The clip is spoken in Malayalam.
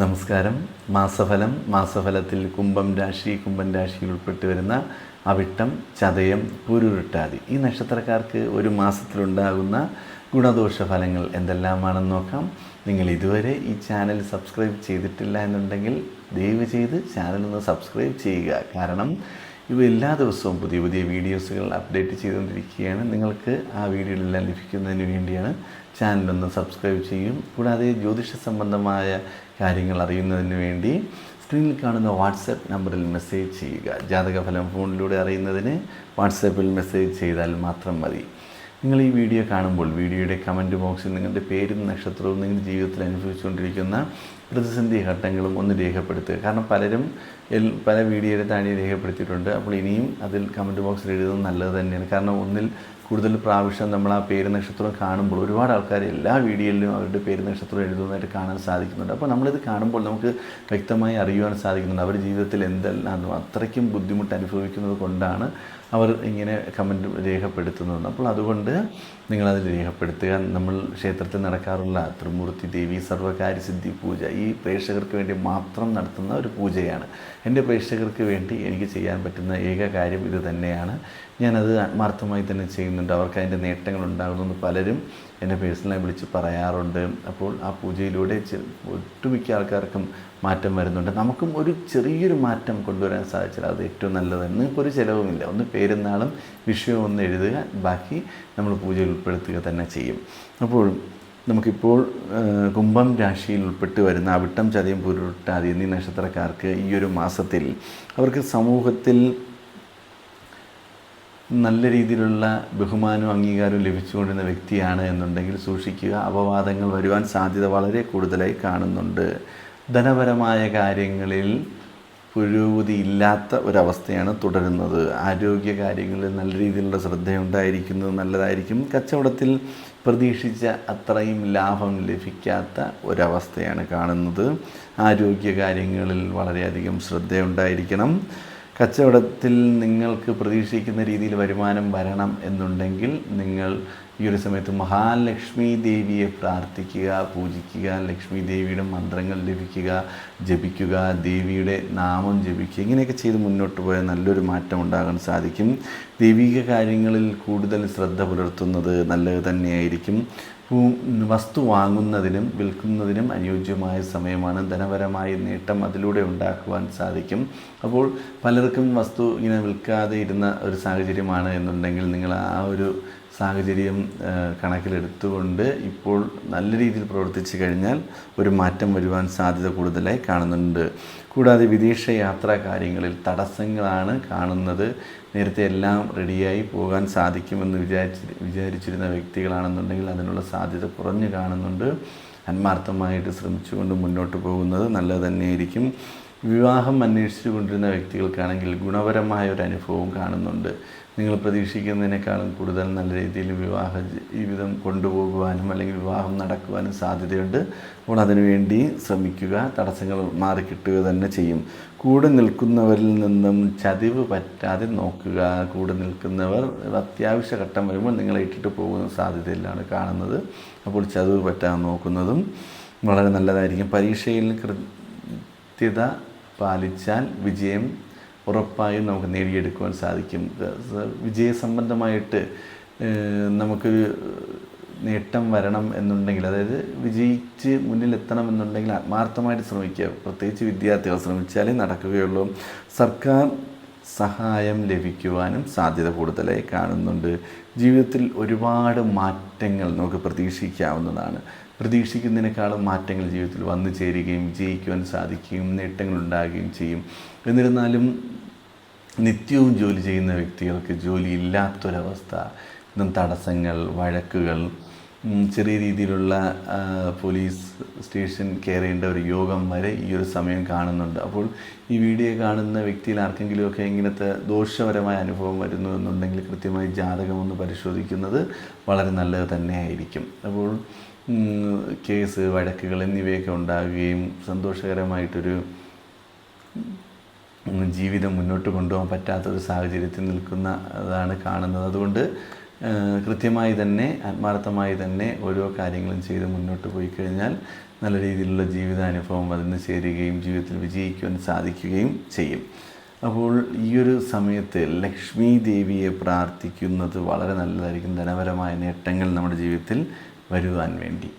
നമസ്കാരം. മാസഫലം മാസഫലത്തിൽ കുംഭം രാശി കുംഭം രാശിയിൽ ഉൾപ്പെട്ട് വരുന്ന അവിട്ടം ചതയം പുരുരുട്ടാതി. ഈ നക്ഷത്രക്കാർക്ക് ഒരു മാസത്തിലുണ്ടാകുന്ന ഗുണദോഷ ഫലങ്ങൾ എന്തെല്ലാമാണെന്ന് നോക്കാം. നിങ്ങൾ ഇതുവരെ ഈ ചാനൽ സബ്സ്ക്രൈബ് ചെയ്തിട്ടില്ല എന്നുണ്ടെങ്കിൽ ദയവ് ചെയ്ത് ചാനൽ ഒന്ന് സബ്സ്ക്രൈബ് ചെയ്യുക. കാരണം ഇവ എല്ലാ ദിവസവും പുതിയ പുതിയ വീഡിയോസുകൾ അപ്ഡേറ്റ് ചെയ്തുകൊണ്ടിരിക്കുകയാണ്. നിങ്ങൾക്ക് ആ വീഡിയോകളെല്ലാം ലഭിക്കുന്നതിന് വേണ്ടിയാണ് ചാനലൊന്ന് സബ്സ്ക്രൈബ് ചെയ്യും. കൂടാതെ ജ്യോതിഷ സംബന്ധമായ കാര്യങ്ങൾ അറിയുന്നതിന് വേണ്ടി സ്ക്രീനിൽ കാണുന്ന വാട്സപ്പ് നമ്പറിൽ മെസ്സേജ് ചെയ്യുക. ജാതകഫലം ഫോണിലൂടെ അറിയുന്നതിന് വാട്സപ്പിൽ മെസ്സേജ് ചെയ്താൽ മാത്രം മതി. നിങ്ങൾ ഈ വീഡിയോ കാണുമ്പോൾ വീഡിയോയുടെ കമന്റ് ബോക്സിൽ നിങ്ങളുടെ പേരും നക്ഷത്രവും നിങ്ങളുടെ ജീവിതത്തിൽ അനുഭവിച്ചുകൊണ്ടിരിക്കുന്ന പ്രതിസന്ധി ഘട്ടങ്ങളും ഒന്ന് രേഖപ്പെടുത്തുക. കാരണം പലരും പല വീഡിയോയുടെ താഴെ രേഖപ്പെടുത്തിയിട്ടുണ്ട്. അപ്പോൾ ഇനിയും അതിൽ കമന്റ് ബോക്സിൽ എഴുതുന്നത് നല്ലത് തന്നെയാണ്. കാരണം ഒന്നിൽ കൂടുതൽ പ്രാവശ്യം നമ്മൾ ആ പേര് നക്ഷത്രം കാണുമ്പോൾ ഒരുപാട് ആൾക്കാർ എല്ലാ വീഡിയോയിലും അവരുടെ പേര് നക്ഷത്രം എഴുതുന്നതായിട്ട് കാണാൻ സാധിക്കുന്നുണ്ട്. അപ്പോൾ നമ്മളിത് കാണുമ്പോൾ നമുക്ക് വ്യക്തമായി അറിയുവാൻ സാധിക്കുന്നുണ്ട്. അവർ ജീവിതത്തിൽ എന്തെല്ലാം അത്രയ്ക്കും ബുദ്ധിമുട്ട് അനുഭവിക്കുന്നത് കൊണ്ടാണ് അവർ ഇങ്ങനെ കമന്റ് രേഖപ്പെടുത്തുന്നത് അപ്പോൾ അതുകൊണ്ട് നിങ്ങളതിൽ രേഖപ്പെടുത്തുക. നമ്മൾ ക്ഷേത്രത്തിൽ നടക്കാറുള്ള ത്രിമൂർത്തി ദേവി സർവകാര്യ സിദ്ധി പൂജ ഈ പ്രേക്ഷകർക്ക് വേണ്ടി മാത്രം നടത്തുന്ന ഒരു പൂജയാണ്. എന്റെ പ്രേക്ഷകർക്ക് വേണ്ടി എനിക്ക് ചെയ്യാൻ പറ്റുന്ന ഏക കാര്യം ഇത് തന്നെയാണ്. ഞാനത് ആത്മാർത്ഥമായി തന്നെ ചെയ്യുന്നുണ്ട്. അവർക്ക് അതിന്റെ നേട്ടങ്ങൾ ഉണ്ടാകുന്നു പലരും എന്നെ പേഴ്സണലായി വിളിച്ച് പറയാറുണ്ട്. അപ്പോൾ ആ പൂജയിലൂടെ ഒട്ടുമിക്ക ആൾക്കാർക്കും മാറ്റം വരുന്നുണ്ട്. നമുക്കും ഒരു ചെറിയൊരു മാറ്റം കൊണ്ടുവരാൻ സാധിച്ചാൽ അത് ഏറ്റവും നല്ലതാണ്. നിങ്ങൾക്കൊരു ചിലവുമില്ല. ഒന്ന് പേരും നാളും വിഷയവും ഒന്ന് എഴുതുക. ബാക്കി നമ്മൾ പൂജയിൽ ഉൾപ്പെടുത്തുക തന്നെ ചെയ്യും. അപ്പോൾ നമുക്കിപ്പോൾ കുംഭം രാശിയിൽ ഉൾപ്പെട്ട് വരുന്ന അവിട്ടം ചതയം പുരുട്ടാതി എന്നീ നക്ഷത്രക്കാർക്ക് ഈ ഒരു മാസത്തിൽ അവർക്ക് സമൂഹത്തിൽ നല്ല രീതിയിലുള്ള ബഹുമാനവും അംഗീകാരവും ലഭിച്ചുകൊണ്ടിരുന്ന വ്യക്തിയാണ് എന്നുണ്ടെങ്കിൽ സൂക്ഷിക്കുക. അപവാദങ്ങൾ വരുവാൻ സാധ്യത വളരെ കൂടുതലായി കാണുന്നുണ്ട്. ധനപരമായ കാര്യങ്ങളിൽ പുരോഗതി ഇല്ലാത്ത ഒരവസ്ഥയാണ് തുടരുന്നത്. ആരോഗ്യ കാര്യങ്ങളിൽ നല്ല രീതിയിലുള്ള ശ്രദ്ധയുണ്ടായിരിക്കുന്നത് നല്ലതായിരിക്കും. കച്ചവടത്തിൽ പ്രതീക്ഷിച്ച അത്രയും ലാഭം ലഭിക്കാത്ത ഒരവസ്ഥയാണ് കാണുന്നത്. ആരോഗ്യ കാര്യങ്ങളിൽ വളരെയധികം ശ്രദ്ധയുണ്ടായിരിക്കണം. കച്ചവടത്തിൽ നിങ്ങൾക്ക് പ്രതീക്ഷിക്കുന്ന രീതിയിൽ വരുമാനം വരണം എന്നുണ്ടെങ്കിൽ നിങ്ങൾ ഈ ഒരു സമയത്ത് മഹാലക്ഷ്മി ദേവിയെ പ്രാർത്ഥിക്കുക പൂജിക്കുക ലക്ഷ്മി ദേവിയുടെ മന്ത്രങ്ങൾ ലഭിക്കുക ജപിക്കുക ദേവിയുടെ നാമം ജപിക്കുക ഇങ്ങനെയൊക്കെ ചെയ്ത് മുന്നോട്ട് പോയാൽ നല്ലൊരു മാറ്റം ഉണ്ടാകാൻ സാധിക്കും. ദൈവിക കാര്യങ്ങളിൽ കൂടുതൽ ശ്രദ്ധ പുലർത്തുന്നത് നല്ലത് തന്നെയായിരിക്കും. വസ്തു വാങ്ങുന്നതിനും വിൽക്കുന്നതിനും അനുയോജ്യമായ സമയമാണ്. ധനപരമായ നേട്ടം അതിലൂടെ ഉണ്ടാക്കുവാൻ സാധിക്കും. അപ്പോൾ പലർക്കും വസ്തു ഇങ്ങനെ വിൽക്കാതെ ഇരുന്ന ഒരു സാഹചര്യമാണ് എന്നുണ്ടെങ്കിൽ നിങ്ങൾ ആ ഒരു സാഹചര്യം കണക്കിലെടുത്തുകൊണ്ട് ഇപ്പോൾ നല്ല രീതിയിൽ പ്രവർത്തിച്ചു കഴിഞ്ഞാൽ ഒരു മാറ്റം വരുവാൻ സാധ്യത കൂടുതലായി കാണുന്നുണ്ട്. കൂടാതെ വിദേശ യാത്രാ കാര്യങ്ങളിൽ തടസ്സങ്ങളാണ് കാണുന്നത്. നേരത്തെ എല്ലാം റെഡിയായി പോകാൻ സാധിക്കുമെന്ന് വിചാരിച്ച് വിചാരിച്ചിരുന്ന വ്യക്തികളാണെന്നുണ്ടെങ്കിൽ അതിനുള്ള സാധ്യത കുറഞ്ഞു കാണുന്നുണ്ട്. ആത്മാർത്ഥമായിട്ട് ശ്രമിച്ചുകൊണ്ട് മുന്നോട്ട് പോകുന്നത് നല്ലത് തന്നെയായിരിക്കും. വിവാഹം അന്വേഷിച്ചു കൊണ്ടിരുന്ന വ്യക്തികൾക്കാണെങ്കിൽ ഗുണപരമായ ഒരു അനുഭവം കാണുന്നുണ്ട്. നിങ്ങൾ പ്രതീക്ഷിക്കുന്നതിനേക്കാളും കൂടുതൽ നല്ല രീതിയിൽ വിവാഹ ജീവിതം കൊണ്ടുപോകുവാനും അല്ലെങ്കിൽ വിവാഹം നടക്കുവാനും സാധ്യതയുണ്ട്. അപ്പോൾ അതിനുവേണ്ടി ശ്രമിക്കുക. തടസ്സങ്ങൾ മാറിക്കിട്ടുക തന്നെ ചെയ്യും. കൂടെ നിൽക്കുന്നവരിൽ നിന്നും ചതിവ് പറ്റാതെ നോക്കുക. കൂടെ നിൽക്കുന്നവർ അത്യാവശ്യ ഘട്ടം വരുമ്പോൾ നിങ്ങളെ ഇട്ടിട്ട് പോകുന്ന സാധ്യതയിലാണ് കാണുന്നത്. അപ്പോൾ ചതിവ് പറ്റാതെ നോക്കുന്നതും വളരെ നല്ലതായിരിക്കും. പരീക്ഷയിൽ കൃത്യത പാലിച്ചാൽ വിജയം ഉറപ്പായും നമുക്ക് നേടിയെടുക്കുവാൻ സാധിക്കും. വിജയ സംബന്ധമായിട്ട് നമുക്ക് നേട്ടം വരണം എന്നുണ്ടെങ്കിൽ അതായത് വിജയിച്ച് മുന്നിലെത്തണം എന്നുണ്ടെങ്കിൽ ആത്മാർത്ഥമായിട്ട് ശ്രമിക്കുക. പ്രത്യേകിച്ച് വിദ്യാർത്ഥികൾ ശ്രമിച്ചാലേ നടക്കുകയുള്ളൂ. സർക്കാർ സഹായം ലഭിക്കുവാനും സാധ്യത കൂടുതലായി കാണുന്നുണ്ട്. ജീവിതത്തിൽ ഒരുപാട് മാറ്റങ്ങൾ നമുക്ക് പ്രതീക്ഷിക്കാവുന്നതാണ്. പ്രതീക്ഷിക്കുന്നതിനേക്കാളും മാറ്റങ്ങൾ ജീവിതത്തിൽ വന്നു ചേരുകയും വിജയിക്കുവാൻ സാധിക്കുകയും നേട്ടങ്ങൾ ഉണ്ടാകുകയും ചെയ്യും. എന്നിരുന്നാലും നിത്യവും ജോലി ചെയ്യുന്ന വ്യക്തികൾക്ക് ജോലി ഇല്ലാത്തൊരവസ്ഥ ഇന്നും തടസ്സങ്ങൾ വഴക്കുകൾ ചെറിയ രീതിയിലുള്ള പോലീസ് സ്റ്റേഷൻ കയറേണ്ട ഒരു യോഗം വരെ ഈ ഒരു സമയം കാണുന്നുണ്ട്. അപ്പോൾ ഈ വീഡിയോ കാണുന്ന വ്യക്തിയിൽ ആർക്കെങ്കിലുമൊക്കെ ഇങ്ങനത്തെ ദോഷപരമായ അനുഭവം വരുന്നു എന്നുണ്ടെങ്കിൽ കൃത്യമായി ജാതകം ഒന്ന് പരിശോധിക്കുന്നത് വളരെ നല്ലത് തന്നെയായിരിക്കും. അപ്പോൾ കേസ് വഴക്കുകൾ എന്നിവയൊക്കെ ഉണ്ടാകുകയും സന്തോഷകരമായിട്ടൊരു ജീവിതം മുന്നോട്ട് കൊണ്ടുപോകാൻ പറ്റാത്തൊരു സാഹചര്യത്തിൽ നിൽക്കുന്നതാണ് കാണുന്നത്. അതുകൊണ്ട് കൃത്യമായി തന്നെ ആത്മാർത്ഥമായി തന്നെ ഓരോ കാര്യങ്ങളും ചെയ്ത് മുന്നോട്ട് പോയി കഴിഞ്ഞാൽ നല്ല രീതിയിലുള്ള ജീവിതാനുഭവം അതിന് ചേരുകയും ജീവിതത്തിൽ വിജയിക്കുവാൻ സാധിക്കുകയും ചെയ്യും. അപ്പോൾ ഈ ഒരു സമയത്ത് ലക്ഷ്മി ദേവിയെ പ്രാർത്ഥിക്കുന്നത് വളരെ നല്ലതായിരിക്കും. ധനപരമായ നേട്ടങ്ങൾ നമ്മുടെ ജീവിതത്തിൽ വരുവാൻ വേണ്ടി.